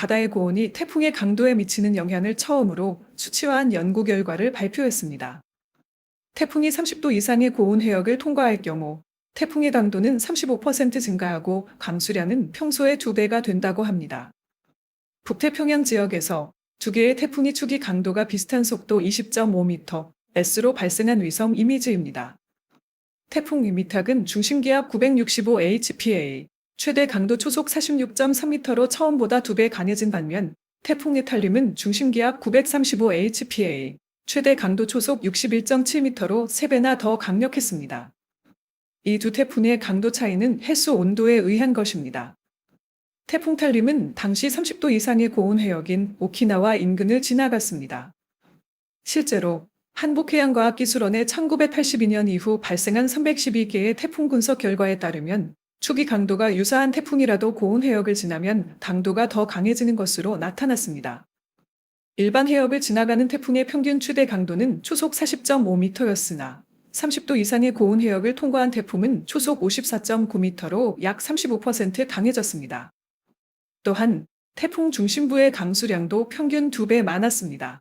바다의 고온이 태풍의 강도에 미치는 영향을 처음으로 수치화한 연구 결과를 발표했습니다. 태풍이 30도 이상의 고온 해역을 통과할 경우 태풍의 강도는 35% 증가하고 강수량은 평소의 두 배가 된다고 합니다. 북태평양 지역에서 두 개의 태풍이 축이 강도가 비슷한 속도 20.5m, S로 발생한 위성 이미지입니다. 태풍 위미탁은 중심기압 965 HPA, 최대 강도 초속 46.3m로 처음보다 두배 강해진 반면 태풍 네탈림은 중심기압 935 HPA, 최대 강도 초속 61.7m로 3배나 더 강력했습니다. 이 두 태풍의 강도 차이는 해수 온도에 의한 것입니다. 태풍 탈림은 당시 30도 이상의 고온 해역인 오키나와 인근을 지나갔습니다. 실제로 한국해양과학기술원의 1982년 이후 발생한 312개의 태풍 분석 결과에 따르면 초기 강도가 유사한 태풍이라도 고온 해역을 지나면 강도가 더 강해지는 것으로 나타났습니다. 일반 해역을 지나가는 태풍의 평균 최대 강도는 초속 40.5m였으나 30도 이상의 고온 해역을 통과한 태풍은 초속 54.9m로 약 35% 강해졌습니다. 또한 태풍 중심부의 강수량도 평균 2배 많았습니다.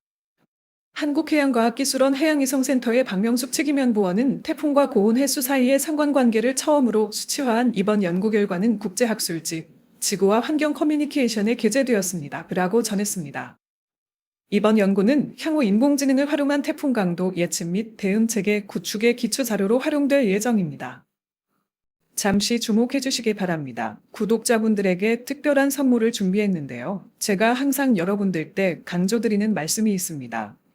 한국해양과학기술원 해양위성센터의 박명숙 책임연구원은 태풍과 고온 해수 사이의 상관관계를 처음으로 수치화한 이번 연구 결과는 국제학술지 지구와 환경 커뮤니케이션에 게재되었습니다. 라고 전했습니다. 이번 연구는 향후 인공지능을 활용한 태풍 강도 예측 및 대응 체계 구축의 기초 자료로 활용될 예정입니다. 잠시 주목해 주시기 바랍니다. 구독자분들에게 특별한 선물을 준비했는데요. 제가 항상 여러분들 때 강조드리는 말씀이 있습니다.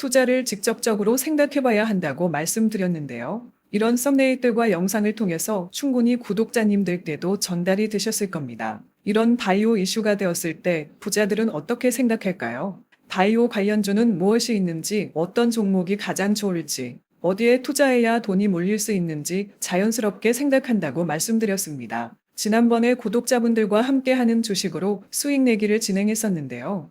투자를 직접적으로 생각해봐야 한다고 말씀드렸는데요. 이런 썸네일들과 영상을 통해서 충분히 구독자님들께도 전달이 되셨을 겁니다. 이런 바이오 이슈가 되었을 때 부자들은 어떻게 생각할까요? 바이오 관련주는 무엇이 있는지, 어떤 종목이 가장 좋을지, 어디에 투자해야 돈이 몰릴 수 있는지 자연스럽게 생각한다고 말씀드렸습니다. 지난번에 구독자분들과 함께하는 주식으로 수익 내기를 진행했었는데요.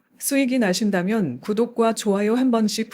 수익이 나신다면 구독과 좋아요 한 번씩